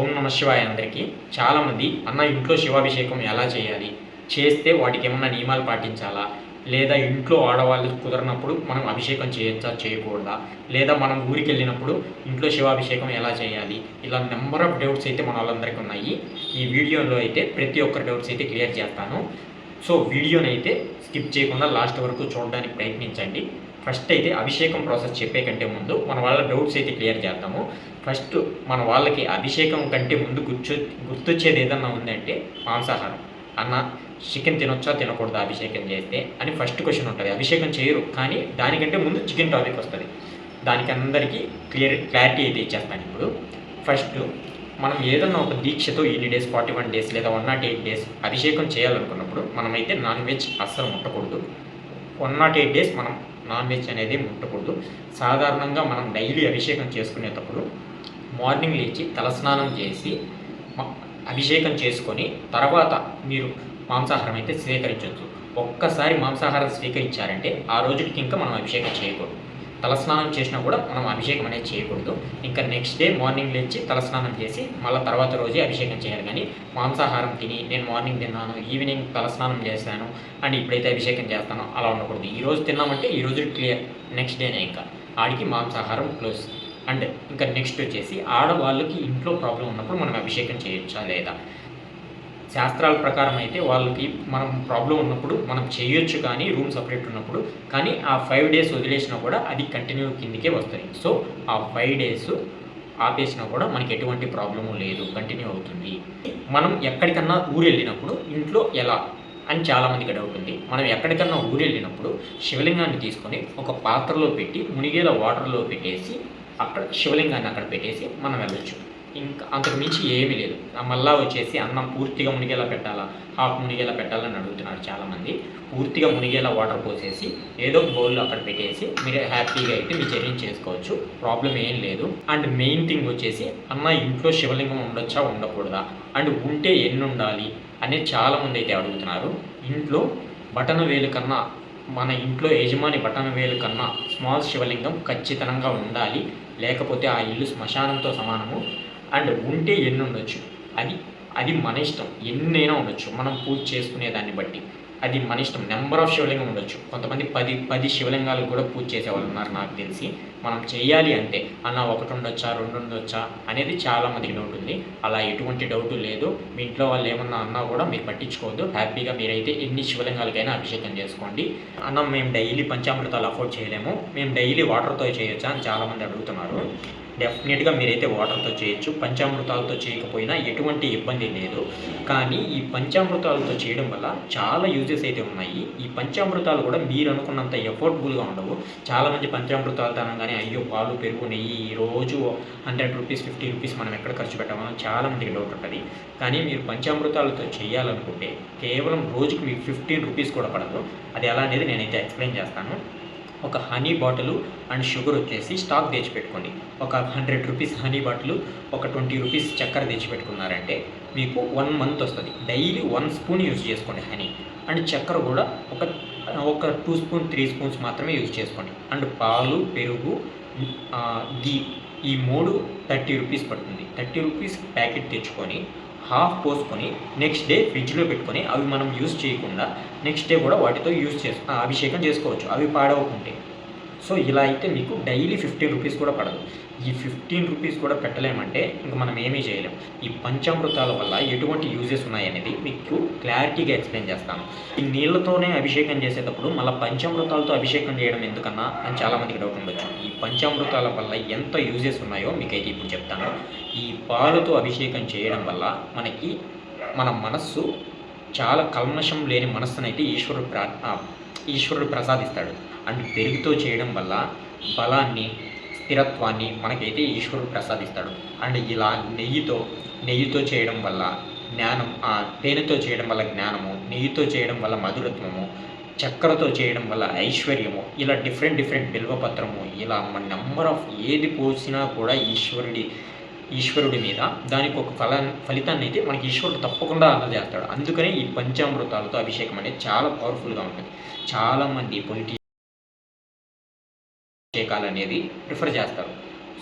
ఓం నమ శివాయ అందరికీ. చాలామంది అన్న ఇంట్లో శివాభిషేకం ఎలా చేయాలి? చేస్తే వాటికి ఏమన్నా నియమాలు పాటించాలా? లేదా ఇంట్లో ఆడవాళ్ళు కుదరనప్పుడు మనం అభిషేకం చేయొచ్చా చేయకూడదా? లేదా మనం ఊరికి వెళ్ళినప్పుడు ఇంట్లో శివాభిషేకం ఎలా చేయాలి? ఇలా నెంబర్ ఆఫ్ డౌట్స్ అయితే మన వాళ్ళందరికీ ఉన్నాయి. ఈ వీడియోలో అయితే ప్రతి ఒక్కరి డౌట్స్ అయితే క్లియర్ చేస్తాను. సో వీడియోని అయితే స్కిప్ చేయకుండా లాస్ట్ వరకు చూడడానికి ప్రయత్నించండి. ఫస్ట్ అయితే అభిషేకం ప్రాసెస్ చెప్పే కంటే ముందు మన వాళ్ళ డౌట్స్ అయితే క్లియర్ చేద్దాము. ఫస్ట్ మన వాళ్ళకి అభిషేకం కంటే ముందు గుర్చు గుర్తొచ్చేది ఏదన్నా ఉందంటే మాంసాహారం. అన్న చికెన్ తినొచ్చా తినకూడదా అభిషేకం చేస్తే అని ఫస్ట్ క్వశ్చన్ ఉంటుంది. అభిషేకం చేయరు కానీ దానికంటే ముందు చికెన్ టాపిక్ వస్తుంది. దానికి అందరికీ క్లియర్ క్లారిటీ అయితే ఇచ్చేస్తాను ఇప్పుడు. ఫస్ట్ మనం ఏదన్నా ఒక దీక్షతో ఎన్ని డేస్ ఫార్టీ వన్ డేస్ లేదా వన్ నాట్ ఎయిట్ డేస్ అభిషేకం చేయాలనుకున్నప్పుడు మనమైతే నాన్ వెజ్ అస్సలు ముట్టకూడదు. వన్ నాట్ ఎయిట్ డేస్ మనం నాన్ వెజ్ అనేది ముట్టకూడదు. సాధారణంగా మనం డైలీ అభిషేకం చేసుకునేటప్పుడు మార్నింగ్ లేచి తలస్నానం చేసి అభిషేకం చేసుకొని తర్వాత మీరు మాంసాహారం అయితే స్వీకరించవచ్చు ఒక్కసారి మాంసాహారం స్వీకరించారంటే ఆ రోజుకి ఇంకా మనం అభిషేకం చేయకూడదు. తలస్నానం చేసినా కూడా మనం అభిషేకం అనేది చేయకూడదు. ఇంకా నెక్స్ట్ డే మార్నింగ్ లేచి తలస్నానం చేసి మళ్ళీ తర్వాత రోజే అభిషేకం చేయాలి. కానీ మాంసాహారం తిని నేను మార్నింగ్ తిన్నాను ఈవినింగ్ తలస్నానం చేశాను అండ్ ఇప్పుడైతే అభిషేకం చేస్తానో అలా ఉండకూడదు. ఈ రోజు తిన్నామంటే ఈ రోజు క్లియర్ నెక్స్ట్ డేనే ఇంకా. ఆడికి మాంసాహారం క్లోజ్ అండ్ ఇంకా నెక్స్ట్ వచ్చేసి ఆడవాళ్ళకి ఇంట్లో ప్రాబ్లం ఉన్నప్పుడు మనం అభిషేకం చేయొచ్చా లేదా? శాస్త్రాల ప్రకారం అయితే వాళ్ళకి మనం ప్రాబ్లం ఉన్నప్పుడు మనం చేయొచ్చు కానీ రూమ్ సపరేట్ ఉన్నప్పుడు కానీ ఆ ఫైవ్ డేస్ వదిలేసినా కూడా అది కంటిన్యూ కిందికే వస్తుంది సో ఆ ఫైవ్ డేస్ ఆపేసినా కూడా మనకి ఎటువంటి ప్రాబ్లము లేదు. కంటిన్యూ అవుతుంది. మనం ఎక్కడికన్నా ఊరు వెళ్ళినప్పుడు ఇంట్లో ఎలా అని చాలామందికి డౌట్ ఉంది. మనం ఎక్కడికన్నా ఊరు వెళ్ళినప్పుడు శివలింగాన్ని తీసుకొని ఒక పాత్రలో పెట్టి మునిగేల వాటర్లో పెట్టేసి అక్కడ శివలింగాన్ని అక్కడ పెట్టేసి మనం వెళ్ళొచ్చు. ఇంకా అంతకు మించి ఏమీ లేదు. మళ్ళీ మళ్ళా వచ్చేసి అన్నం పూర్తిగా మునిగేలా పెట్టాలా? హాఫ్ మునిగేలా పెట్టాలని అడుగుతున్నారు చాలామంది. పూర్తిగా మునిగేలా వాటర్ పోసేసి ఏదో ఒక బౌల్లో అక్కడ పెట్టేసి మీరు హ్యాపీగా అయితే మీ జర్నీ చేసుకోవచ్చు. ప్రాబ్లం ఏం లేదు. అండ్ మెయిన్ థింగ్ వచ్చేసి అన్న ఇంట్లో శివలింగం ఉండొచ్చా? ఉండకూడదా? అండ్ ఉంటే ఎన్ని ఉండాలి అనేది చాలామంది అయితే అడుగుతున్నారు. ఇంట్లో బటన వేలు కన్నా మన ఇంట్లో యజమాని బటన వేలు కన్నా స్మాల్ శివలింగం ఖచ్చితంగా ఉండాలి. లేకపోతే ఆ ఇల్లు శ్మశానంతో సమానము. అండ్ ఉంటే ఎన్ని ఉండొచ్చు? అది అది మన ఇష్టం. ఎన్నైనా ఉండొచ్చు. మనం పూజ చేసుకునే దాన్ని బట్టి. అది మన ఇష్టం. నెంబర్ ఆఫ్ శివలింగం ఉండొచ్చు. కొంతమంది పది పది శివలింగాలు కూడా పూజ చేసేవాళ్ళు ఉన్నారు నాకు తెలిసి. మనం చేయాలి అంటే అన్న ఒకటి ఉండొచ్చా? రెండు ఉండొచ్చా? అనేది చాలామందికి డౌట్ ఉంది. అలా ఎటువంటి డౌట్ లేదు. మీ ఇంట్లో వాళ్ళు ఏమన్నా అన్నా కూడా మీరు పట్టించుకోవద్దు. హ్యాపీగా మీరైతే ఎన్ని శివలింగాలకైనా అభిషేకం చేసుకోండి. అన్న మేము డైలీ పంచామృతాలు అఫోర్డ్ చేయలేము. మేము డైలీ వాటర్తో చేయొచ్చా? అని చాలామంది అడుగుతున్నారు. డెఫినెట్గా మీరైతే వాటర్తో చేయొచ్చు. పంచామృతాలతో చేయకపోయినా ఎటువంటి ఇబ్బంది లేదు. కానీ ఈ పంచామృతాలతో చేయడం వల్ల చాలా యూజెస్ అయితే ఉన్నాయి. ఈ పంచామృతాలు కూడా మీరు అనుకున్నంత ఎఫోర్డబుల్గా ఉండవు. చాలామంది పంచామృతాలు అనగానే అయ్యో పాలు పెరుగు నెయ్యి ఈ రోజు హండ్రెడ్ రూపీస్ ఫిఫ్టీ రూపీస్ మనం ఎక్కడ ఖర్చు పెట్టామో చాలా మందికి డౌట్ ఉంటుంది. కానీ మీరు పంచామృతాలతో చేయాలనుకుంటే కేవలం రోజుకి మీకు ఫిఫ్టీన్ రూపీస్ కూడా పడదు. అది ఎలా అనేది నేనైతే ఎక్స్ప్లెయిన్ చేస్తాను. ఒక హనీ బాటిల్ అండ్ షుగర్ వచ్చేసి స్టాక్ తెచ్చిపెట్టుకోండి. ఒక హండ్రెడ్ రూపీస్ హనీ బాటిల్ ఒక ట్వంటీ రూపీస్ చక్కెర తెచ్చిపెట్టుకున్నారంటే మీకు వన్ మంత్ వస్తుంది. డైలీ వన్ స్పూన్ యూజ్ చేసుకోండి హనీ అండ్ చక్కెర కూడా ఒక ఒక టూ స్పూన్ త్రీ స్పూన్స్ మాత్రమే యూజ్ చేసుకోండి. అండ్ పాలు పెరుగు ఆ, గీ ఈ మూడు థర్టీ రూపీస్ పడుతుంది. థర్టీ రూపీస్ ప్యాకెట్ తెచ్చుకొని హాఫ్ పోసుకొని నెక్స్ట్ డే ఫ్రిడ్జ్లో పెట్టుకొని అవి మనం యూజ్ చేయకుండా నెక్స్ట్ డే కూడా వాటితో యూజ్ చేసు అభిషేకం చేసుకోవచ్చు. అవి పాడవకుంటే. సో ఇలా అయితే మీకు డైలీ ఫిఫ్టీన్ రూపీస్ కూడా పడదు. ఈ ఫిఫ్టీన్ రూపీస్ కూడా పెట్టలేమంటే ఇంక మనం ఏమీ చేయలేం. ఈ పంచామృతాల వల్ల ఎటువంటి యూజెస్ ఉన్నాయనేది మీకు క్లారిటీగా ఎక్స్ప్లెయిన్ చేస్తాను. ఈ నీళ్ళతోనే అభిషేకం చేసేటప్పుడు మళ్ళీ పంచామృతాలతో అభిషేకం చేయడం ఎందుకన్నా అని చాలామందికి డౌట్ ఉండొచ్చు. ఈ పంచామృతాల వల్ల ఎంత యూజెస్ ఉన్నాయో మీకైతే ఇప్పుడు చెప్తాను. ఈ పాలతో అభిషేకం చేయడం వల్ల మనకి మన మనస్సు చాలా కల్మషం లేని మనస్సునైతే ఈశ్వరుడు ప్రా ఈశ్వరుడు ప్రసాదిస్తాడు. అండ్ పెరుగుతో చేయడం వల్ల బలాన్ని స్థిరత్వాన్ని మనకైతే ఈశ్వరుడు ప్రసాదిస్తాడు. అండ్ ఇలా నెయ్యితో నెయ్యితో చేయడం వల్ల జ్ఞానం ఆ తేనెతో చేయడం వల్ల జ్ఞానము నెయ్యితో చేయడం వల్ల మధురత్వము చక్కెరతో చేయడం వల్ల ఐశ్వర్యము ఇలా డిఫరెంట్ డిఫరెంట్ బిల్వపత్రము ఇలా మన నెంబర్ ఆఫ్ ఏది పోసినా కూడా ఈశ్వరుడి ఈశ్వరుడి మీద. దానికి ఒక ఫల ఫలితాన్ని అయితే మనకి ఈశ్వరుడు తప్పకుండా అందజేస్తాడు అందుకనే ఈ పంచామృతాలతో అభిషేకం అనేది చాలా పవర్ఫుల్గా ఉంటుంది. చాలామంది పొలిటి అభిషేకాలు అనేది ప్రిఫర్ చేస్తారు.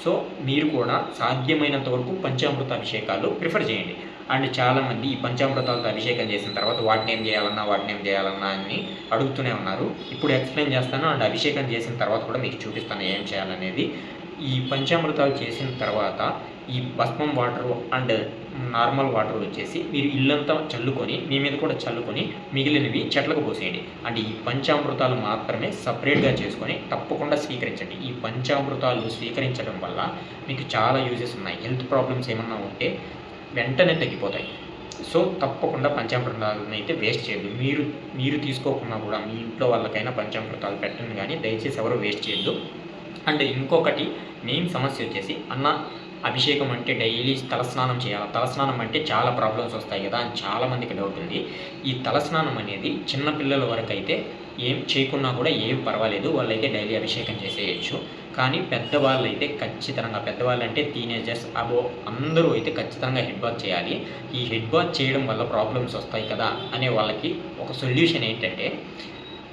సో మీరు కూడా సాధ్యమైనంత వరకు పంచామృత అభిషేకాలు ప్రిఫర్ చేయండి. అండ్ చాలామంది ఈ పంచామృతాలతో అభిషేకం చేసిన తర్వాత వాటిని ఏం చేయాలన్నా వాటిని ఏం చేయాలన్నా అని అడుగుతూనే ఉన్నారు. ఇప్పుడు ఎక్స్ప్లెయిన్ చేస్తాను అండ్ అభిషేకం చేసిన తర్వాత కూడా మీకు చూపిస్తాను ఏం చేయాలనేది. ఈ పంచామృతాలు చేసిన తర్వాత ఈ భస్మం వాటర్ అండ్ నార్మల్ వాటర్ వచ్చేసి మీరు ఇల్లంతా చల్లుకొని మీ మీద కూడా చల్లుకొని మిగిలినవి చెట్లకు పోసేయండి. అంటే ఈ పంచామృతాలు మాత్రమే సపరేట్గా చేసుకొని తప్పకుండా స్వీకరించండి. ఈ పంచామృతాలు స్వీకరించడం వల్ల మీకు చాలా యూజెస్ ఉన్నాయి. హెల్త్ ప్రాబ్లమ్స్ ఏమన్నా ఉంటే వెంటనే తగ్గిపోతాయి. సో తప్పకుండా పంచామృతాలను అయితే వేస్ట్ చేయదు మీరు మీరు తీసుకోకుండా కూడా మీ ఇంట్లో వాళ్ళకైనా పంచామృతాలు పెట్టండి కానీ దయచేసి ఎవరు వేస్ట్ చేయొద్దు. అండ్ ఇంకొకటి మెయిన్ సమస్య వచ్చేసి అన్న అభిషేకం అంటే డైలీ తలస్నానం చేయాలి. తలస్నానం అంటే చాలా ప్రాబ్లమ్స్ వస్తాయి కదా అని చాలామందికి డౌట్ ఉంది. ఈ తలస్నానం అనేది చిన్నపిల్లల వరకు అయితే ఏం చేయకున్నా కూడా ఏం పర్వాలేదు. వాళ్ళైతే డైలీ అభిషేకం చేసేయచ్చు. కానీ పెద్దవాళ్ళు అయితే ఖచ్చితంగా పెద్దవాళ్ళు అంటే టీనేజర్స్ అబో అందరూ అయితే ఖచ్చితంగా హెడ్ బాత్ చేయాలి. ఈ హెడ్ బాత్ చేయడం వల్ల ప్రాబ్లమ్స్ వస్తాయి కదా అనే వాళ్ళకి ఒక సొల్యూషన్ ఏంటంటే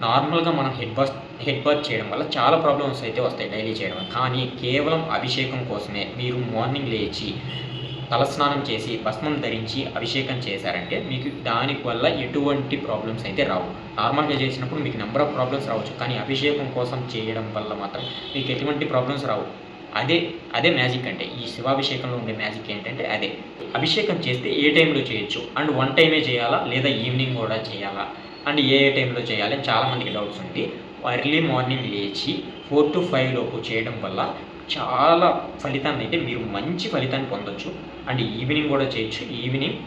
నార్మల్గా మనం హెడ్ బాత్ హెడ్ బాత్ చేయడం వల్ల చాలా ప్రాబ్లమ్స్ అయితే వస్తాయి డైలీ చేయడం కానీ కేవలం అభిషేకం కోసమే మీరు మార్నింగ్ లేచి తలస్నానం చేసి భస్మం ధరించి అభిషేకం చేశారంటే మీకు దాని వల్ల ఎటువంటి ప్రాబ్లమ్స్ అయితే రావు. నార్మల్గా చేసినప్పుడు మీకు నెంబర్ ఆఫ్ ప్రాబ్లమ్స్ రావచ్చు. కానీ అభిషేకం కోసం చేయడం వల్ల మాత్రం మీకు ఎటువంటి ప్రాబ్లమ్స్ రావు. అదే అదే మ్యాజిక్ అంటే ఈ శివాభిషేకంలో ఉండే మ్యాజిక్ ఏంటంటే అదే. అభిషేకం చేస్తే ఏ టైంలో చేయొచ్చు? అండ్ వన్ టైమే చేయాలా? లేదా ఈవినింగ్ కూడా చేయాలా? అండ్ ఏ ఏ టైంలో చేయాలి? అని చాలామందికి డౌట్స్ ఉంది ఎర్లీ మార్నింగ్ లేచి ఫోర్ టు ఫైవ్ లోపు చేయడం వల్ల చాలా ఫలితాన్ని అయితే మీరు మంచి ఫలితాన్ని పొందొచ్చు. అండ్ ఈవినింగ్ కూడా చేయొచ్చు. Evening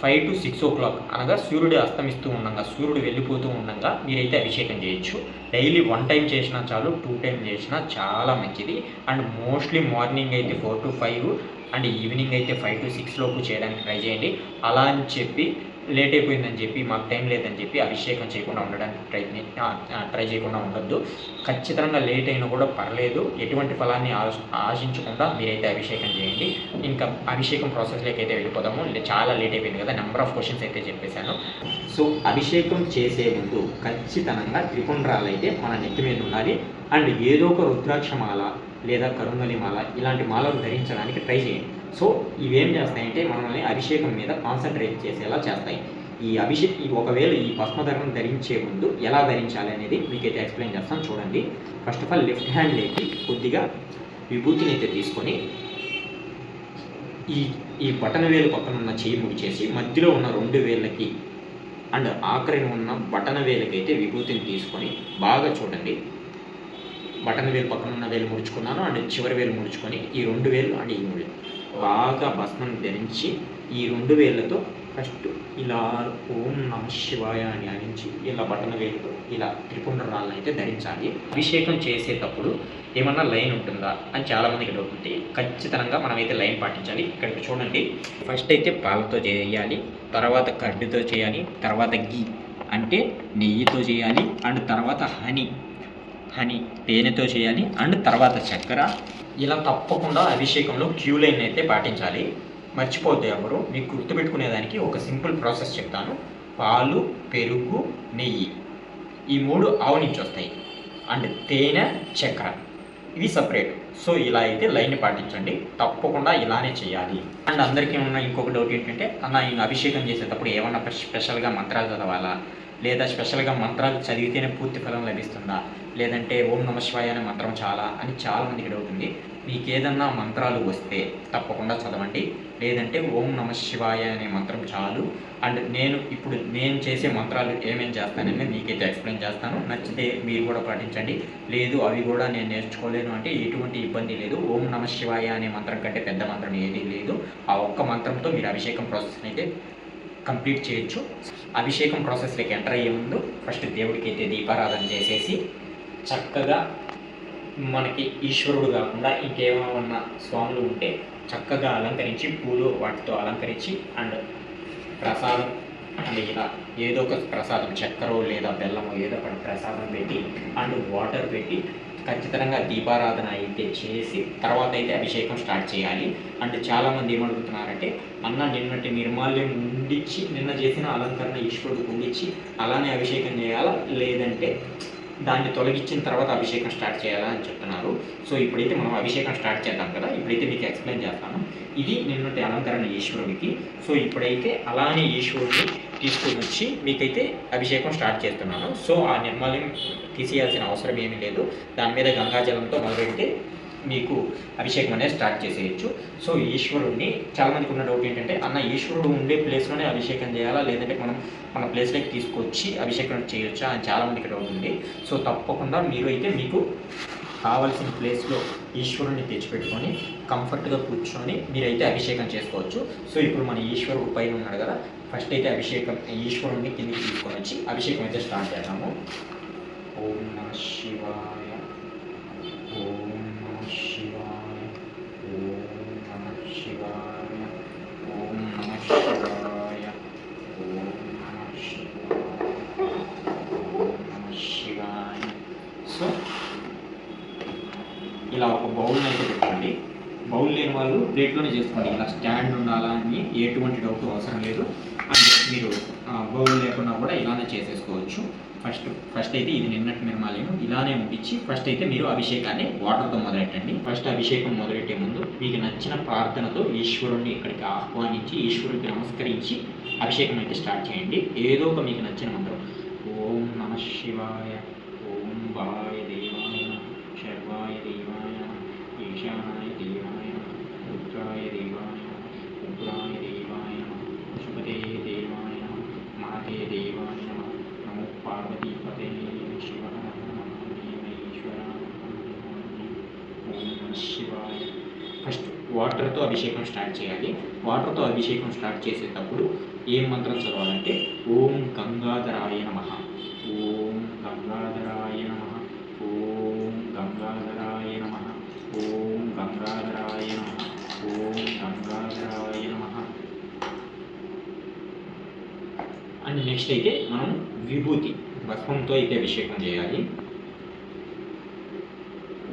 five to six o'clock అనగా సూర్యుడు అస్తమిస్తూ ఉండగా సూర్యుడు వెళ్ళిపోతూ ఉండగా మీరైతే అభిషేకం చేయొచ్చు. డైలీ వన్ టైం చేసినా చాలు టూ టైం చేసినా చాలా మంచిది. అండ్ మోస్ట్లీ మార్నింగ్ అయితే four to five and evening అయితే ఫైవ్ టు సిక్స్ లోపు చేయడానికి ట్రై చేయండి. అలా అని చెప్పి లేట్ అయిపోయిందని చెప్పి మాకు టైం లేదని చెప్పి అభిషేకం చేయకుండా ఉండడానికి ప్రయత్ని ట్రై చేయకుండా ఉండొద్దు. ఖచ్చితంగా లేట్ అయినా కూడా పర్లేదు. ఎటువంటి ఫలాన్ని ఆశించకుండా మీరైతే అభిషేకం చేయండి. ఇంకా అభిషేకం ప్రాసెస్లోకి అయితే వెళ్ళిపోదాము చాలా లేట్ అయిపోయింది కదా. నెంబర్ ఆఫ్ క్వశ్చన్స్ అయితే చెప్పేశాను. సో అభిషేకం చేసే ముందు ఖచ్చితంగా త్రిపుండ్రాలు అయితే మన నెత్తి మీద ఉండాలి. అండ్ ఏదో ఒక రుద్రాక్ష మాల లేదా కరుంగలి మాల ఇలాంటి మాలలు ధరించడానికి ట్రై చేయండి. సో ఇవేం చేస్తాయంటే మనల్ని అభిషేకం మీద కాన్సన్ట్రేట్ చేసేలా చేస్తాయి. ఈ అభిషేక్ ఈ ఒకవేళ ఈ భస్మధర్మం ధరించే ముందు ఎలా ధరించాలి అనేది మీకైతే ఎక్స్ప్లెయిన్ చేస్తాను. చూడండి. ఫస్ట్ ఆఫ్ ఆల్ లెఫ్ట్ హ్యాండ్లోకి కొద్దిగా విభూతిని అయితే తీసుకొని ఈ ఈ బటన్ వేలు పక్కన ఉన్న చేయి ముడిచేసి మధ్యలో ఉన్న రెండు వేళ్ళకి అండ్ ఆఖరిన ఉన్న బటన్ వేలకైతే విభూతిని తీసుకొని బాగా చూడండి. బటన్ వేలు పక్కన ఉన్న వేలు ముడుచుకున్నాను అండ్ చివరి వేలు ముడుచుకొని ఈ రెండు వేలు అండ్ ఈ మూడు. బాగా భస్మం ధరించి ఈ రెండు వేళ్ళతో ఫస్ట్ ఇలా ఓం నమ శివాయ అని అనించి ఇలా బటన్ వేలుతో ఇలా త్రిపుండ్రాలను అయితే ధరించాలి. అభిషేకం చేసేటప్పుడు ఏమన్నా లైన్ ఉంటుందా అని చాలామందికి డౌట్ ఉంది ఖచ్చితంగా మనమైతే లైన్ పాటించాలి. ఇక్కడ చూడండి. ఫస్ట్ అయితే పాలతో చేయాలి తర్వాత కడ్డుతో చేయాలి తర్వాత గీ అంటే నెయ్యితో చేయాలి అండ్ తర్వాత హనీ హనీ తేనెతో చేయాలి అండ్ తర్వాత చక్కెర ఇలా తప్పకుండా అభిషేకంలో క్యూ లైన్ అయితే పాటించాలి. మర్చిపోద్దు ఎవరు? మీకు గుర్తుపెట్టుకునేదానికి ఒక సింపుల్ ప్రాసెస్ చెప్తాను. పాలు పెరుగు నెయ్యి. ఈ మూడు ఆవు నుంచి వస్తాయి. అండ్ తేనె చక్కెర ఇవి సపరేట్. సో ఇలా అయితే లైన్ పాటించండి. తప్పకుండా ఇలానే చేయాలి. అండ్ అందరికీ ఉన్న ఇంకొక డౌట్ ఏంటంటే అన్న అభిషేకం చేసేటప్పుడు ఏమన్నా స్పెషల్గా మంత్రాలు చదవాలా? లేదా స్పెషల్గా మంత్రాలు చదివితేనే పూర్తి ఫలం లభిస్తుందా? లేదంటే ఓం నమ శివాయ అనే మంత్రం చాలా అని చాలా మందికి డౌట్ ఉంది మీకు ఏదన్నా మంత్రాలు వస్తే తప్పకుండా చదవండి. లేదంటే ఓం నమ శివాయ అనే మంత్రం చాలు. అండ్ నేను ఇప్పుడు నేను చేసే మంత్రాలు ఏమేం చేస్తానని మీకైతే ఎక్స్ప్లెయిన్ చేస్తాను. నచ్చితే మీరు కూడా పాటించండి. లేదు అవి కూడా నేను నేర్చుకోలేను అంటే ఎటువంటి ఇబ్బంది లేదు. ఓం నమ శివాయ అనే మంత్రం కంటే పెద్ద మంత్రం ఏదీ లేదు. ఆ ఒక్క మంత్రంతో మీరు అభిషేకం ప్రాసెస్ అయితే కంప్లీట్ చేయొచ్చు. అభిషేకం ప్రాసెస్లోకి ఎంటర్ అయ్యే ముందు ఫస్ట్ దేవుడికి అయితే దీపారాధన చేసేసి చక్కగా మనకి ఈశ్వరుడు కాకుండా ఇంకేమైనా స్వాములు ఉంటే చక్కగా అలంకరించి పూలు వాటితో అలంకరించి అండ్ ప్రసాదం అండ్ ఇలా ఏదో ఒక ప్రసాదం చక్కెర లేదా బెల్లము ఏదో ఒక ప్రసాదం పెట్టి అండ్ వాటర్ పెట్టి ఖచ్చితంగా దీపారాధన అయితే చేసి తర్వాత అయితే అభిషేకం స్టార్ట్ చేయాలి. అండ్ చాలామంది ఏమనుకుంటున్నారంటే అన్న నిన్నటి నిర్మాల్యం ఉండిచ్చి నిన్న చేసిన అలంకరణ ఈశ్వరుడికి ఉండిచ్చి అలానే అభిషేకం చేయాలా? లేదంటే దాన్ని తొలగించిన తర్వాత అభిషేకం స్టార్ట్ చేయాలా అని చెప్తున్నారు. సో ఇప్పుడైతే మనం అభిషేకం స్టార్ట్ చేద్దాం కదా. ఇప్పుడైతే మీకు ఎక్స్ప్లెయిన్ చేస్తాను. ఇది నిన్నటి అలంకరణ ఈశ్వరుడికి. సో ఇప్పుడైతే అలానే ఈశ్వరుడిని తీసుకొని వచ్చి మీకైతే అభిషేకం స్టార్ట్ చేస్తున్నాను. సో ఆ నిర్మాల్యం తీసేయాల్సిన అవసరం ఏమీ లేదు. దాని మీద గంగాజలంతో మొదలెడితే మీకు అభిషేకం అనేది స్టార్ట్ చేసేయచ్చు. సో ఈశ్వరుడిని చాలా మందికి ఉన్న డౌట్ ఏంటంటే అన్న ఈశ్వరుడు ఉండే ప్లేస్లోనే అభిషేకం చేయాలా? లేదంటే మనం మన ప్లేస్లోకి తీసుకొచ్చి అభిషేకం చేయొచ్చా అని చాలామందికి డౌట్ ఉంది. సో తప్పకుండా మీరు అయితే మీకు కావాల్సిన ప్లేస్లో ఈశ్వరుని తెచ్చిపెట్టుకొని కంఫర్ట్గా కూర్చొని మీరైతే అభిషేకం చేసుకోవచ్చు. సో ఇప్పుడు మన ఈశ్వరుడు పైన ఉన్నాడు కదా ఫస్ట్ అయితే అభిషేకం ఈశ్వరుడిని కిందికి తీసుకొని వచ్చి అభిషేకం అయితే స్టార్ట్ చేద్దాము. ఓం నమ శివాయ ఓం నమ శివాయ ఓం నమ శివాయ ఓం నమ శివాయ ఓం నమ శివాయ ఓం నమ శివాయ సో ఇలా ఒక బౌల్ అయితే పెట్టుకోండి. బౌల్ లేని వాళ్ళు ప్లేట్లోనే చేసుకోండి. ఇలా స్టాండ్ ఉండాలా అని ఎటువంటి డౌట్ అవసరం లేదు. అంటే మీరు బౌల్ లేకుండా కూడా ఇలానే చేసేసుకోవచ్చు. ఫస్ట్ ఫస్ట్ అయితే ఇది నిన్నటి నిర్మాలయం. ఇలానే ఉండించి ఫస్ట్ అయితే మీరు అభిషేకాన్ని వాటర్తో మొదలెట్టండి. ఫస్ట్ అభిషేకం మొదలెట్టే ముందు మీకు నచ్చిన ప్రార్థనతో ఈశ్వరుణ్ణి ఇక్కడికి ఆహ్వానించి ఈశ్వరుడికి నమస్కరించి అభిషేకం అయితే స్టార్ట్ చేయండి. ఏదో ఒక మీకు నచ్చిన మంత్రం. ఓం నమ శివాయ శివాయ ఫస్ట్ వాటర్తో అభిషేకం స్టార్ట్ చేయాలి. వాటర్తో అభిషేకం స్టార్ట్ చేసేటప్పుడు ఏం మంత్రం చదవాలంటే ఓం గంగాధరాయ నమ. ఓం గంగాధరాయ నమ. ఓం గంగాధరాయ నమ. ఓం గంగాధరాయ నమ. ఓం గంగాధరాయ నమ. అండ్ నెక్స్ట్ అయితే మనం విభూతి భస్మంతో అయితే అభిషేకం చేయాలి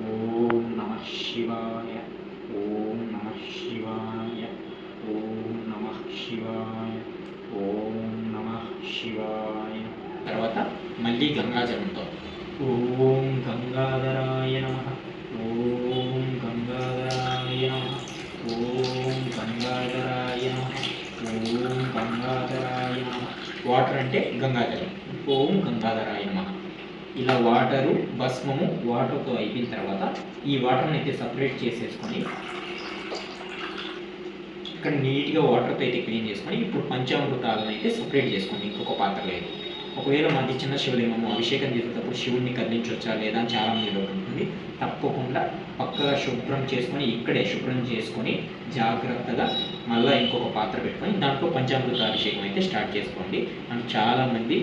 ఓం నమ శివాయ ఓం నమ శివాయ ఓం నమ శివాయ ఓం నమ శివాయ తర్వాత మళ్ళీ గంగాజలంతో ఓం గంగాధరాయ నమ ఓం గంగాధరాయ నమ ఓం గంగాధరాయ నమ ఓం గంగాధరాయ వాటర్ అంటే గంగాజలం. ఓం గంగాధరాయ ఇలా వాటరు భస్మము వాటర్తో అయిపోయిన తర్వాత ఈ వాటర్ని అయితే సపరేట్ చేసేసుకొని ఇక్కడ నీట్గా వాటర్తో అయితే క్లీన్ చేసుకొని ఇప్పుడు పంచామృతాలను అయితే సపరేట్ చేసుకోండి ఇంకొక పాత్ర లేదు ఒకవేళ మాది చిన్న శివలింగము అభిషేకం చేసేటప్పుడు శివుడిని కదిలించవచ్చా లేదా అని చాలా మీరు ఉంటుంది. తప్పకుండా పక్కగా శుభ్రం చేసుకొని ఇక్కడే శుభ్రం చేసుకొని జాగ్రత్తగా మళ్ళీ ఇంకొక పాత్ర పెట్టుకొని దాంట్లో పంచామృత అభిషేకం అయితే స్టార్ట్ చేసుకోండి. అండ్ చాలామంది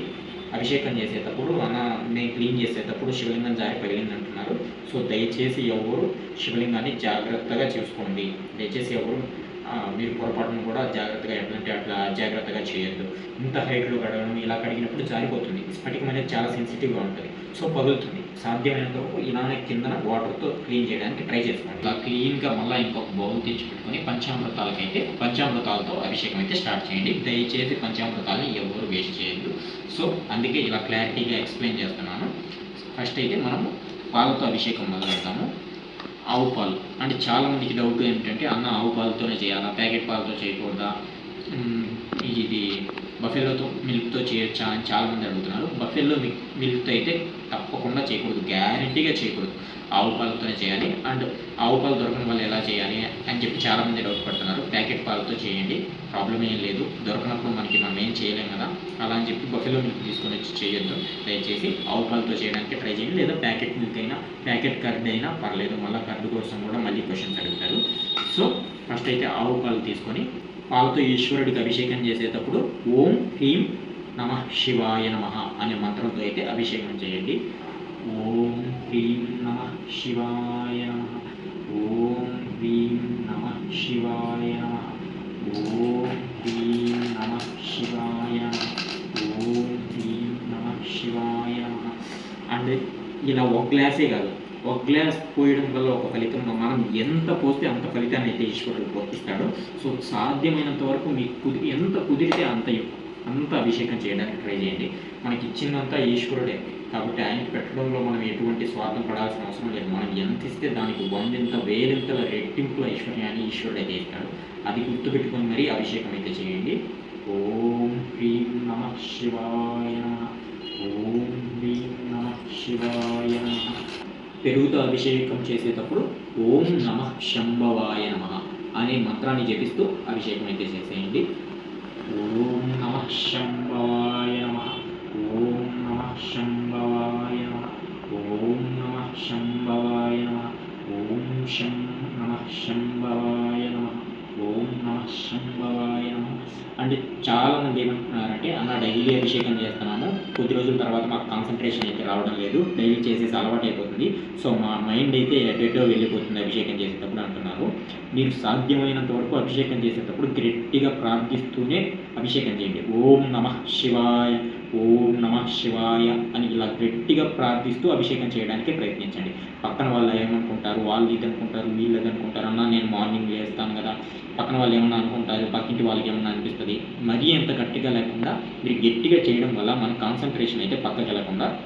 అభిషేకం చేసేటప్పుడు మన నేను క్లీన్ చేసేటప్పుడు శివలింగం జారి పగిలింది అంటున్నారు సో దయచేసి ఎవరు శివలింగాన్ని జాగ్రత్తగా చూసుకోండి. దయచేసి ఎవరు మీరు పొరపాటును కూడా జాగ్రత్తగా ఎప్పుడంటే అట్లా జాగ్రత్తగా చేయొద్దు. ఇంత హైట్లో కడగడం ఇలా కడిగినప్పుడు జారిపోతుంది. స్ఫటికం అనేది చాలా సెన్సిటివ్గా ఉంటుంది. సో పగులుతుంది. సాధ్యమైనంత వరకు ఇలానే కిందన వాటర్తో క్లీన్ చేయడానికి ట్రై చేసుకోండి. ఇలా క్లీన్గా మళ్ళీ ఇంకొక బౌల్ తెచ్చి పెట్టుకొని పంచామృతాలకైతే పంచామృతాలతో అభిషేకం అయితే స్టార్ట్ చేయండి. దయచేసి పంచామృతాలు ఎవరు వేస్ట్ చేయొద్దు. సో అందుకే ఇలా క్లారిటీగా ఎక్స్ప్లెయిన్ చేస్తున్నాను. ఫస్ట్ అయితే మనము పాలతో అభిషేకం మొదలెడతాము ఆవు పాలు. అంటే చాలా మందికి డౌట్ ఏంటంటే అన్న ఆవు పాలతోనే చేయాలా? ప్యాకెట్ పాలతో చేయకూడదా? ఇది బఫెల్లోతో మిల్క్తో చేయొచ్చా? అని చాలామంది అడుగుతున్నారు. బఫెల్లో మిల్క్ మిల్క్తో అయితే తప్పకుండా చేయకూడదు. గ్యారంటీగా చేయకూడదు. ఆవు పాలతోనే చేయాలి. అండ్ ఆవు పాలు దొరకని వాళ్ళు ఎలా చేయాలి అని చెప్పి చాలామంది డౌట్ పడుతున్నారు. ప్యాకెట్ పాలతో చేయండి. ప్రాబ్లం ఏం లేదు. దొరకనప్పుడు మనకి మనం ఏం చేయలేం కదా. అలా అని చెప్పి బఫెలో మిల్క్ తీసుకొని వచ్చి చేయొద్దు. దయచేసి ఆవు పాలతో చేయడానికి ట్రై చేయండి. లేదా ప్యాకెట్ మిల్క్ అయినా ప్యాకెట్ కర్డ్ అయినా పర్లేదు. మళ్ళీ కర్డ్ కోసం కూడా మళ్ళీ క్వశ్చన్స్ అడుగుతారు. సో ఫస్ట్ అయితే ఆవు పాలు తీసుకొని పాలతో ఈశ్వరుడికి అభిషేకం చేసేటప్పుడు ఓం హ్రీం నమ శివాయ నమ అనే మంత్రంతో అయితే అభిషేకం చేయండి. ఓం హ్రీం నమ శివాయ నమ. ఓం హ్రీం నమ శివాయ నమ. ఓం హ్రీం నమ శివాయ నమ. ఓం హ్రీం నమ శివాయ నమ. అండ్ ఇలా ఒక గ్లాసే కాదు ఒక గ్లాస్ పోయడం వల్ల ఒక ఫలితం మనం ఎంత పోస్తే అంత ఫలితాన్ని అయితే ఈశ్వరుడు పోషిస్తాడు. సో సాధ్యమైనంత వరకు మీకు కుది ఎంత కుదిరితే అంత అంత అభిషేకం చేయడానికి ట్రై చేయండి. మనకి ఇచ్చిందంతా ఈశ్వరుడే. కాబట్టి ఆయనకి పెట్టడంలో మనం ఎటువంటి స్వార్థం పడాల్సిన అవసరం లేదు. మనం ఎంత ఇస్తే దానికి వందెంత వేలెంత రెట్టింపుల ఐశ్వర్యాన్ని ఈశ్వరుడు అయితే ఇస్తాడు అది గుర్తుపెట్టుకొని మరీ అభిషేకం అయితే చేయండి. ఓం హ్రీం నమ శివాయ ఓం హ్రీం నమ శివాయ పెరుగుతో అభిషేకం చేసేటప్పుడు ఓం నమ శంభవాయ నమ అనే మంత్రాన్ని జపిస్తూ అభిషేకం అయితే చేసేయండి. ఓం నమ శంభవాయ నమ. ఓం నమ శంభ శం నమ శంభవాయ నమ. ఓం నమ శంభవాయ నమ. అంటే చాలా మంది ఏమంటున్నారంటే అన్న డైలీ అభిషేకం చేస్తున్నాము. కొద్ది రోజుల తర్వాత మాకు కాన్సన్ట్రేషన్ అయితే రావడం లేదు. డైలీ చేసేసి అలవాటు అయిపోతుంది. సో మా మైండ్ అయితే ఎటెటో వెళ్ళిపోతుంది అభిషేకం చేసేటప్పుడు అంటున్నారు. మీరు సాధ్యమైనంత వరకు అభిషేకం చేసేటప్పుడు గట్టిగా ప్రార్థిస్తూనే అభిషేకం చేయండి. ఓం నమ శివాయ. ఓం నమ శివాయ అని ఇలా గట్టిగా ప్రార్థిస్తూ అభిషేకం చేయడానికి ప్రయత్నించండి. పక్కన వాళ్ళు ఏమనుకుంటారు వాళ్ళు ఇది అనుకుంటారు వీళ్ళు ఇది అనుకుంటారు అన్న నేను మార్నింగ్ లేస్తాను కదా. పక్కన వాళ్ళు ఏమన్నా అనుకుంటారు పక్కింటి వాళ్ళకి ఏమన్నా అనిపిస్తుంది? మరీ అంత గట్టిగా లేకుండా మీరు గట్టిగా చేయడం వల్ల మన కాన్సన్ట్రేషన్ అయితే పక్కకి వెళ్ళకుండా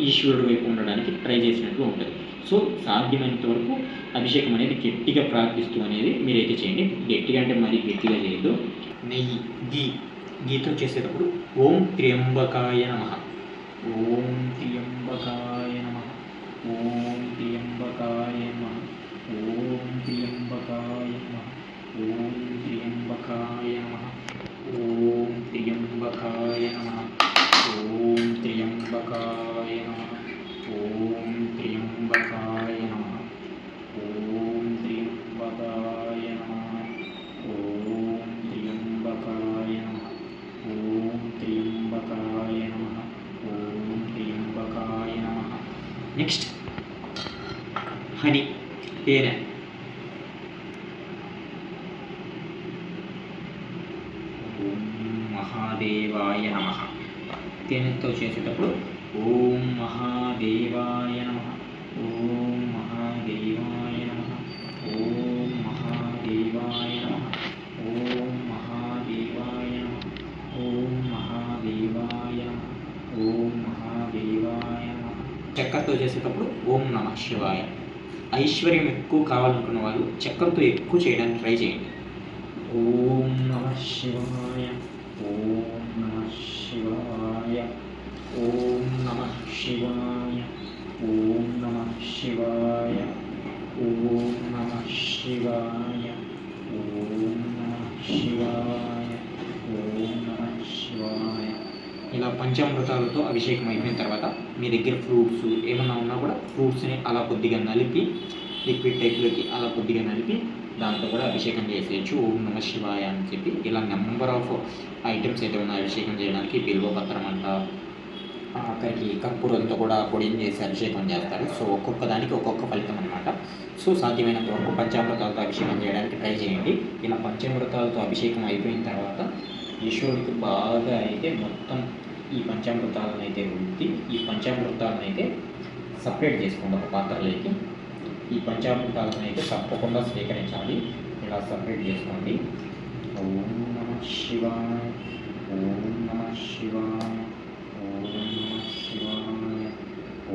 ఈశ్వరుడు వైపు ఉండడానికి ట్రై చేసినట్లు ఉంటుంది. సో సాధ్యమైనంత వరకు అభిషేకం అనేది గట్టిగా ప్రార్థిస్తూ అనేది మీరైతే చేయండి. గట్టిగా అంటే మరీ గట్టిగా చేయొద్దు. నెయ్యి గీ గీతో చేసేటప్పుడు ఓం త్ర్యంబకాయ నమ ఓం త్ర్యంబకాయ నమ ఓం త్ర్యంబకాయ నమ ఓం త్ర్యంబకాయ నమ ఓం త్ర్యంబకాయ నమ ఓం త్ర్యంబకాయ నమ ఓం త్ర్యంబకాయ నమ ఓం త్ర్యంబకాయ నమ ఓం త్ర్యంబకాయ నమ ఓం త్ర్యంబకాయ నమ ఓం త్ర్యంబకాయ నమ ఓం త్ర్యంబకాయ నమ నెక్స్ట్ హని తేనె ఓం మహాదేవాయ నమ తేనెతో చేసేటప్పుడు ఓం మహాదేవాయ నమ ఓం మహాదేవాయ నమ ఓం మహాదేవాయ నమ ఓం మహాదేవాయ నమ ఓం మహాదేవాయ నమ ఓం మహాదేవాయ నమ చక్కెరతో చేసేటప్పుడు ఓం నమ శివాయ. ఐశ్వర్యం ఎక్కువ కావాలనుకున్న వాళ్ళు చక్కెరతో ఎక్కువ చేయడానికి ట్రై చేయండి. ఓం నమ శివాయ. ఓం నమ శివాయ. ఓం నమ శివాయ. ఓం నమ శివాయ. ఓం నమ శివాయ. ఓం నమ శివాయ. ఓం నమ శివాయ. ఇలా పంచామృతాలతో అభిషేకం అయిపోయిన తర్వాత మీ దగ్గర ఫ్రూట్స్ ఏమన్నా ఉన్నా కూడా ఫ్రూట్స్ని అలా కొద్దిగా నలిపి లిక్విడ్ టైప్లోకి అలా కొద్దిగా నలిపి దాంతో కూడా అభిషేకం చేసేయచ్చు. ఓం నమ శివాయ అని చెప్పి ఇలా నెంబర్ ఆఫ్ ఐటమ్స్ అయితే ఉన్నాయి అభిషేకం చేయడానికి బిల్వపత్రం అంట అక్కడికి కర్పూరంతో కూడా పొడిని చేసి అభిషేకం చేస్తారు. సో ఒక్కొక్క దానికి ఒక్కొక్క ఫలితం అనమాట సో సాధ్యమైనంత వరకు పంచామృతాలతో అభిషేకం చేయడానికి ట్రై చేయండి. ఇలా పంచామృతాలతో అభిషేకం అయిపోయిన తర్వాత యశోడికి బాగా అయితే మొత్తం ఈ పంచామృతాలను అయితే రుద్ది ఈ పంచామృతాలను అయితే సపరేట్ చేసుకోండి ఒక పాత్రలోకి. ఈ పంచామృతాలను అయితే తప్పకుండా స్వీకరించాలి. ఇలా సపరేట్ చేసుకోండి. ఓం నమ శివాయ ఓం నమ శివాయ ఓం నమ శివాయ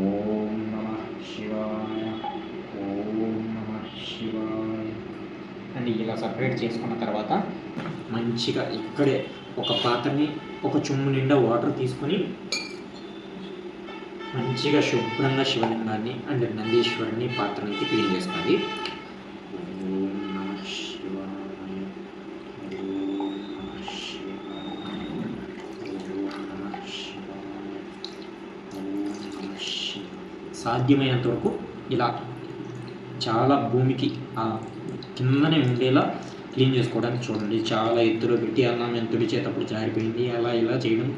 ఓం నమ శివాయ ఓం నమ శివాయ. అని ఇలా సపరేట్ చేసుకున్న తర్వాత మంచిగా ఇక్కడే ఒక పాత్రని ఒక చుమ్ము నిండా వాటర్ తీసుకొని మంచిగా శుభ్రంగా శివలింగాన్ని అండ్ నందీశ్వరుని పాత్రని క్లీన్ చేసుకోండి సాధ్యమైనంత వరకు ఇలా చాలా భూమికి ఆ కిందనే ఉండేలా క్లీన్ చేసుకోవడానికి చూడండి. చాలా ఎత్తులో పెట్టి అన్నం ఎంత తుడిచేటప్పుడు జారిపోయింది. అలా ఇలా చేయడం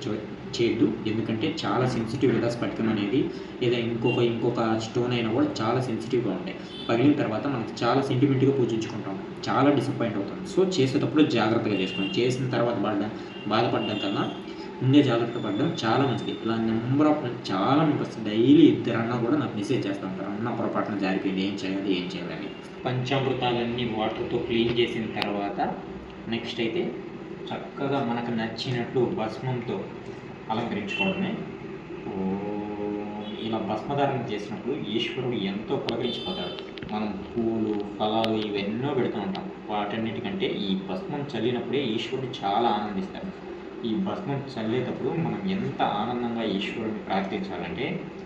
చేయొద్దు ఎందుకంటే చాలా సెన్సిటివ్ కదా స్ఫటికం అనేది లేదా ఇంకొక ఇంకొక స్టోన్ అయినా కూడా చాలా సెన్సిటివ్గా ఉంటాయి. పగిలిన తర్వాత మనకి చాలా సెంటిమెంట్గా పూజించుకుంటాం చాలా డిసప్పాయింట్ అవుతాం. సో చేసేటప్పుడు జాగ్రత్తగా చేసుకోండి. చేసిన తర్వాత పడ్డా బాధపడడం కన్నా ముందే జాగ్రత్త పడడం చాలా మంచిది. ఇలా నెంబర్ ఆఫ్ చాలా మెంబర్స్ డైలీ ఇద్దరన్నా కూడా నాకు మెసేజ్ చేస్తూ ఉంటారు. అన్న పొరపాటున జారిపోయింది. ఏం చేయాలి? ఏం చేయాలని పంచామృతాలన్నీ వాటర్తో క్లీన్ చేసిన తర్వాత నెక్స్ట్ అయితే చక్కగా మనకు నచ్చినట్లు భస్మంతో అలంకరించుకోవడమే. ఇలా భస్మధారణ చేసినప్పుడు ఈశ్వరుడు ఎంతో పులకరించిపోతాడు. మనం పూలు ఫలాలు ఇవెన్నో పెడుతూ ఉంటాం. వాటన్నిటికంటే ఈ భస్మం చల్లినప్పుడే ఈశ్వరుడు చాలా ఆనందిస్తాడు. ఈ భస్మం చల్లేటప్పుడు మనం ఎంత ఆనందంగా ఈశ్వరుడిని ప్రార్థించాలంటే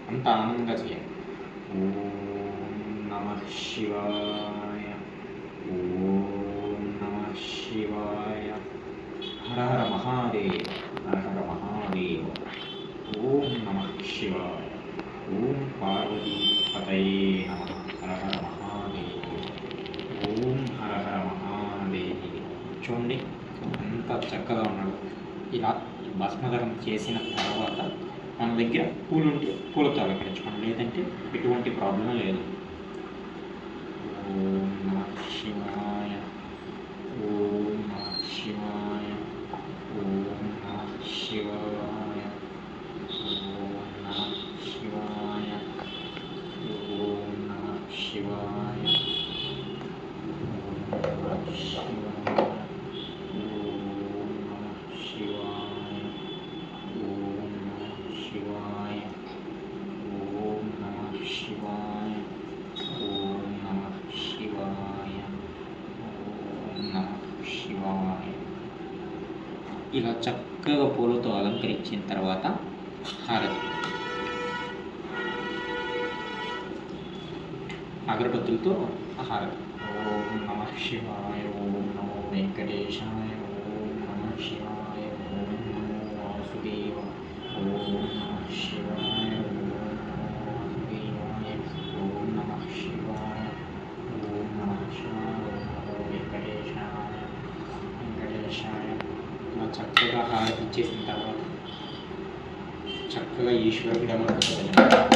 అంత ఆనందంగా చేయాలి. శివాయ. ఓం నమ శివాయ. హర హర మహాదేవ హర హర మహాదేవ. ఓం నమ శివాయ. ఓం పార్వతీ పతయే నమ హర హర మహాదేవ. ఓం హర హర మహాదేవ. చూడండి ఎంత చక్కగా ఉన్నాడు. ఇలా భస్మధరం చేసిన తర్వాత మన దగ్గర పూలు ఉంటే పూలతో అలంకరించుకోండి లేదంటే ఎటువంటి ప్రాబ్లం లేదు. Shiva. ఇలా చక్కగా పూలతో అలంకరించిన తర్వాత హారతి. అగరబత్తులతో హారతి. ఓం నమ శివాయ ఓం నమో వెంకటేశాయ ఓం నమ శివాయ. ఆడిపించేసిన తర్వాత చక్కగా ఈశ్వరుడు అమర్చబడింది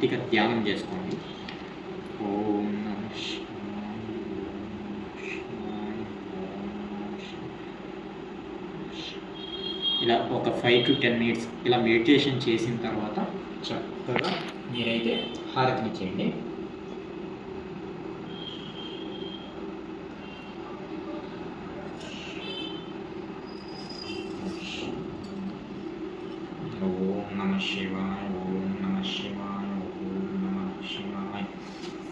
మనశ్శాంతిగా ధ్యానం చేసుకోండి ఓం నమ. ఇలా ఒక ఫైవ్ టు టెన్ మినిట్స్ ఇలా మెడిటేషన్ చేసిన తర్వాత చక్కగా మీరైతే హారతిని చేయండి ఓం నమ శివాయ ఓం నమ శివాయ ఓం నమ శివాయ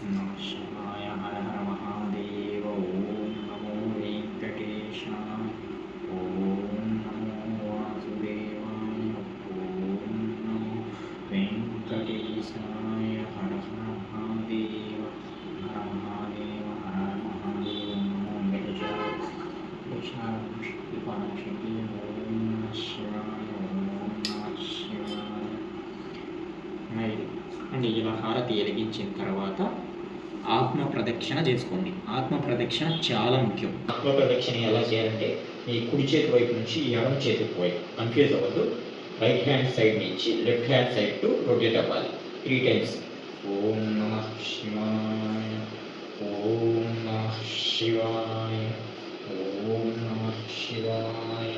నమ శివాయ హర హర మహాదేవ ఓం నమో వెంకటేశాయ ఓం నమో వాసుదేవాయ ఓం నమో వెంకటేశాయ హర హర మహాదేవ హర మహాదేవ హర మహాదేవ నమో వెంకటేశాయ కృష్ణ శక్తిపాద శక్తి ఓం నమ శివాయ ఓం నమ శివాయ మరి అంటే ఇలా హారతి వెలిగించిన తర్వాత ఆత్మ ప్రదక్షిణ చేసుకోండి. ఆత్మ ప్రదక్షిణ చాలా ముఖ్యం. ఆత్మ ప్రదక్షిణ ఎలా చేయాలంటే ఈ కుడి చేతి వైపు నుంచి ఎడం చేతి వైపు కన్ఫ్యూజ్ అవ్వద్దు. రైట్ హ్యాండ్ సైడ్ నుంచి left hand side to rotate అవ్వాలి. త్రీ టైమ్స్ ఓం నమ శివాయ ఓం నమ శివాయ ఓం నమ శివాయ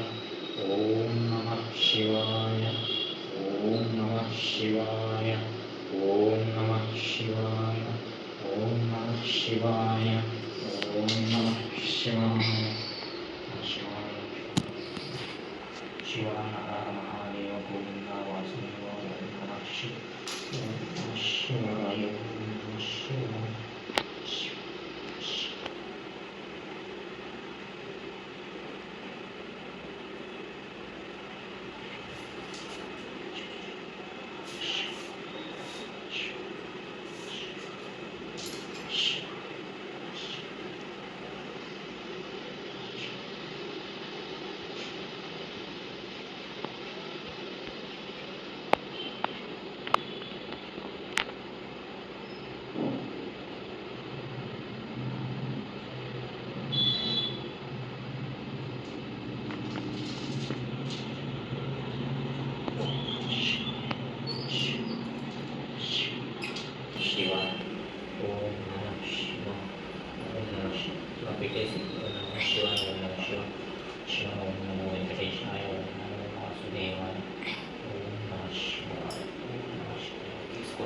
ఓం నమ శివాయ ఓం నమ శివాయ. ओम नमः शिवाय ओम नमः शिवाय ओम नमः शिवाय शिवाय शिवाय महादेव गोविंदा वासुदेव नमः शिवाय शिवाय शिवाय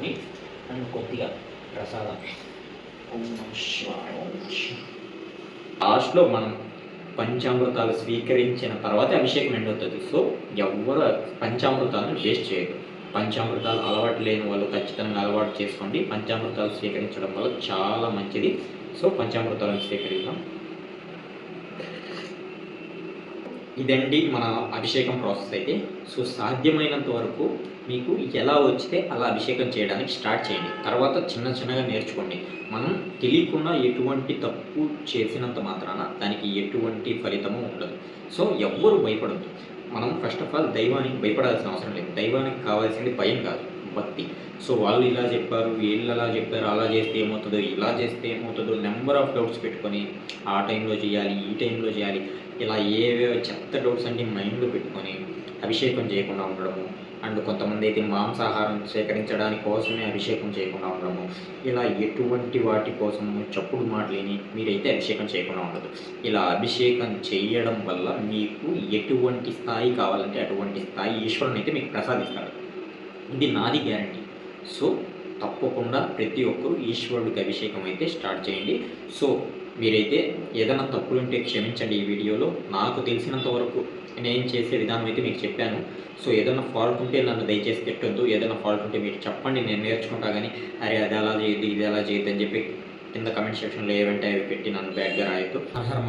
తీసుకొని అండ్ కొద్దిగా ప్రసాదం. లాస్ట్లో మనం పంచామృతాలు స్వీకరించిన తర్వాత అభిషేకం ఎండవుతుంది సో ఎవరు పంచామృతాలను వేస్ట్ చేయరు. పంచామృతాలు అలవాటు లేని వాళ్ళు ఖచ్చితంగా అలవాటు చేసుకోండి. పంచామృతాలు స్వీకరించడం వల్ల చాలా మంచిది. సో పంచామృతాలను స్వీకరిద్దాం. ఇదండి మన అభిషేకం ప్రాసెస్ అయితే. సో సాధ్యమైనంత వరకు మీకు ఎలా వచ్చితే అలా అభిషేకం చేయడానికి స్టార్ట్ చేయండి. తర్వాత చిన్న చిన్నగా నేర్చుకోండి. మనం తెలియకుండా ఎటువంటి తప్పు చేసినంత మాత్రాన దానికి ఎటువంటి ఫలితము ఉండదు. సో ఎవ్వరు భయపడద్దు. మనం ఫస్ట్ ఆఫ్ ఆల్ దైవానికి భయపడాల్సిన అవసరం లేదు. దైవానికి కావాల్సింది భయం కాదు భక్తి. సో వాళ్ళు ఇలా చెప్పారు వీళ్ళు అలా చెప్పారు అలా చేస్తే ఏమవుతుందో ఇలా చేస్తే ఏమవుతుందో నెంబర్ ఆఫ్ డౌట్స్ పెట్టుకొని ఆ టైంలో చేయాలి ఈ టైంలో చేయాలి ఇలా ఏవేవో చెత్త డౌట్స్ అన్ని మైండ్లో పెట్టుకొని అభిషేకం చేయకుండా ఉండడము అండ్ కొంతమంది అయితే మాంసాహారం సేకరించడానికి కోసమే అభిషేకం చేయకుండా ఉండడము. ఇలా ఎటువంటి వాటి కోసం చప్పుడు మాటలేని మీరైతే అభిషేకం చేయకుండా ఉండదు. ఇలా అభిషేకం చేయడం వల్ల మీకు ఎటువంటి స్థాయి కావాలంటే అటువంటి స్థాయి ఈశ్వరుని అయితే మీకు ప్రసాదిస్తాడు. ఇది నాది గ్యారంటీ. సో తప్పకుండా ప్రతి ఒక్కరూ ఈశ్వరుడికి అభిషేకం అయితే స్టార్ట్ చేయండి. సో మీరైతే ఏదైనా తప్పులు ఉంటే క్షమించండి ఈ వీడియోలో. నాకు తెలిసినంత వరకు నేను చేసే విధానం అయితే మీకు చెప్పాను. సో ఏదైనా ఫాల్ట్ ఉంటే నన్ను దయచేసి పెట్టొద్దు ఏదైనా ఫాల్ట్ ఉంటే మీరు చెప్పండి. నేను నేర్చుకుంటా కానీ అరే అది అలా చేయొద్దు ఇది అలా చేయొద్దు అని చెప్పి కింద కమెంట్ సెక్షన్లో ఏవంటే అవి పెట్టి నన్ను బ్యాడ్గా రాయొద్దు. Her her